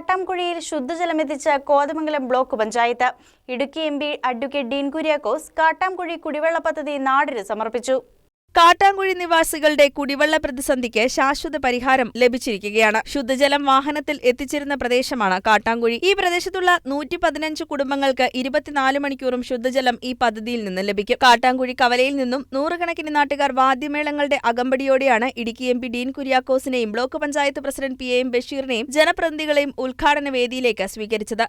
കാട്ടാംകുഴിയിൽ ശുദ്ധജലമെത്തിച്ച Kothamangalam block panchayat. Idukki M P advocate Dean Kuriakose Kattamkuzhi കുടിവെള്ള പദ്ധതി നാടിന് സമർപ്പിച്ചു. കാട്ടാങ്കുഴി നിവാസികളുടെ കുടിവെള്ള പ്രതിസന്ധിക്ക് ശാശ്വത പരിഹാരം ലഭിച്ചിരിക്കുകയാണ്. ശുദ്ധജലം വാഹനത്തിൽ എത്തിച്ചിരുന്ന പ്രദേശമാണ് കാട്ടാങ്കുഴി ഈ പ്രദേശത്തുള്ള നൂറ്റി പതിനഞ്ച് കുടുംബങ്ങൾക്ക് ഇരുപത്തിനാല് മണിക്കൂറും ശുദ്ധജലം ഈ പദ്ധതിയിൽ നിന്ന് ലഭിക്കും. കാട്ടാങ്കുഴി കവലയിൽ നിന്നും നൂറുകണക്കിന് നാട്ടുകാർ വാദ്യമേളങ്ങളുടെ അകമ്പടിയോടെയാണ് Idukki M P Dean കുര്യാക്കോസിനെയും block panchayat president P A ബഷീറിനെയും ജനപ്രതിനിധികളെയും ഉദ്ഘാടന വേദിയിലേക്ക് സ്വീകരിച്ചത്.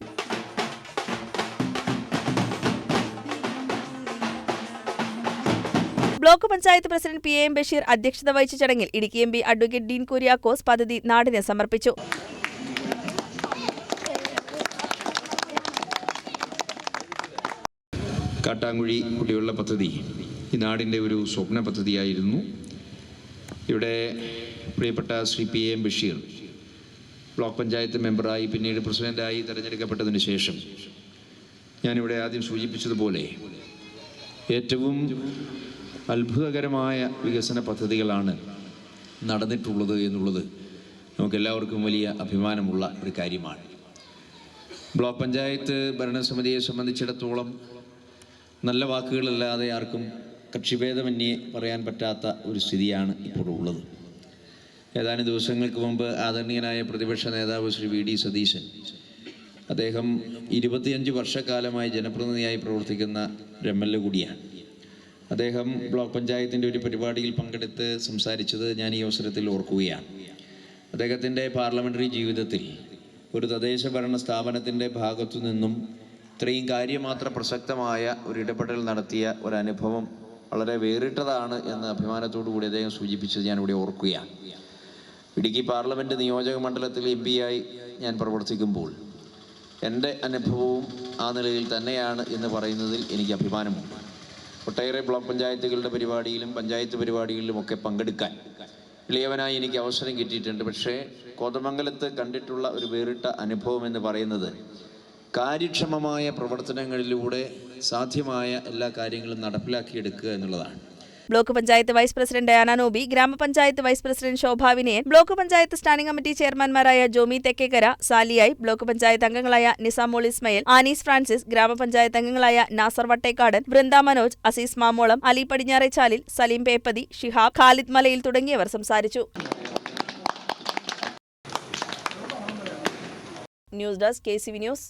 Block panchayat president P A Basheer അധ്യക്ഷത വഹിച്ച ചടങ്ങിൽ Idukki M P advocate Dean Kuriakose പദ്ധതി നാടിന് സമർപ്പിച്ചു. കാട്ടാങ്കുഴി കുടിവെള്ള പദ്ധതി ഈ നാടിന്റെ ഒരു സ്വപ്ന പദ്ധതിയായിരുന്നു. ഇവിടെ പ്രിയപ്പെട്ട Shri P M Basheer block panchayat മെമ്പറായി പിന്നീട് പ്രസിഡന്റായി തിരഞ്ഞെടുക്കപ്പെട്ടതിന് ശേഷം ഞാനിവിടെ ആദ്യം സൂചിപ്പിച്ചതുപോലെ ഏറ്റവും അത്ഭുതകരമായ വികസന പദ്ധതികളാണ് നടന്നിട്ടുള്ളത് എന്നുള്ളത് നമുക്കെല്ലാവർക്കും വലിയ അഭിമാനമുള്ള ഒരു കാര്യമാണ്. ബ്ലോക്ക് പഞ്ചായത്ത് ഭരണസമിതിയെ സംബന്ധിച്ചിടത്തോളം നല്ല വാക്കുകളല്ലാതെ ആർക്കും കക്ഷിഭേദമന്യേ പറയാൻ പറ്റാത്ത ഒരു സ്ഥിതിയാണ് ഇപ്പോൾ ഉള്ളത്. ഏതാനും ദിവസങ്ങൾക്ക് മുമ്പ് ആദരണീയനായ പ്രതിപക്ഷ നേതാവ് ശ്രീ വി ഡി സതീശൻ അദ്ദേഹം ഇരുപത്തിയഞ്ച് വർഷക്കാലമായി ജനപ്രതിനിധിയായി പ്രവർത്തിക്കുന്ന ഒരു എം എൽ എ കൂടിയാണ്. അദ്ദേഹം ബ്ലോക്ക് പഞ്ചായത്തിന്റെ ഒരു പരിപാടിയിൽ പങ്കെടുത്ത് സംസാരിച്ചത് ഞാൻ ഈ അവസരത്തിൽ ഓർക്കുകയാണ്. അദ്ദേഹത്തിന്റെ പാർലമെന്ററി ജീവിതത്തിൽ ഒരു തദ്ദേശ ഭരണ സ്ഥാപനത്തിന്റെ ഭാഗത്തു നിന്നും ഇത്രയും കാര്യമാത്ര പ്രസക്തമായ ഒരു ഇടപെടൽ നടത്തിയ ഒരു അനുഭവം വളരെ വേറിട്ടതാണ് എന്ന് അഭിമാനത്തോടു കൂടി അദ്ദേഹം സൂചിപ്പിച്ചത് ഞാനിവിടെ ഓർക്കുകയാണ്. ഇടുക്കി പാർലമെന്റ് നിയോജക മണ്ഡലത്തിൽ എം ആയി ഞാൻ പ്രവർത്തിക്കുമ്പോൾ എന്റെ അനുഭവവും ആ നിലയിൽ തന്നെയാണ് എന്ന് പറയുന്നതിൽ എനിക്ക് അഭിമാനമുണ്ട്. ഒട്ടേറെ ബ്ലോക്ക് പഞ്ചായത്തുകളുടെ പരിപാടിയിലും പഞ്ചായത്ത് പരിപാടികളിലും ഒക്കെ പങ്കെടുക്കാൻ ഇളയവനായി എനിക്ക് അവസരം കിട്ടിയിട്ടുണ്ട്. പക്ഷേ കോതമംഗലത്ത് കണ്ടിട്ടുള്ള ഒരു വേറിട്ട അനുഭവം എന്ന് പറയുന്നത് കാര്യക്ഷമമായ പ്രവർത്തനങ്ങളിലൂടെ സാധ്യമായ എല്ലാ കാര്യങ്ങളും നടപ്പിലാക്കിയെടുക്കുക എന്നുള്ളതാണ്. Block panchayat vice president Diana Nobi ഗ്രാമപഞ്ചായത്ത് vice president Shobha Vinayan block panchayat standing committee ചെയർമാൻമാരായ Jomy Thekkekara സാലിയായി ബ്ലോക്ക് പഞ്ചായത്ത് അംഗങ്ങളായ നിസാമോൾ ഇസ്മയിൽ ആനീസ് ഫ്രാൻസിസ് ഗ്രാമപഞ്ചായത്ത് അംഗങ്ങളായ നാസർ വട്ടേക്കാടൻ വൃന്ദ മനോജ് അസീസ് മാമോളം അലി പടിഞ്ഞാറേച്ചാലിൽ സലീം പേപ്പതി ഷിഹാബ് ഖാലിദ് മലയിൽ തുടങ്ങിയവർ സംസാരിച്ചു. News desk K C V news.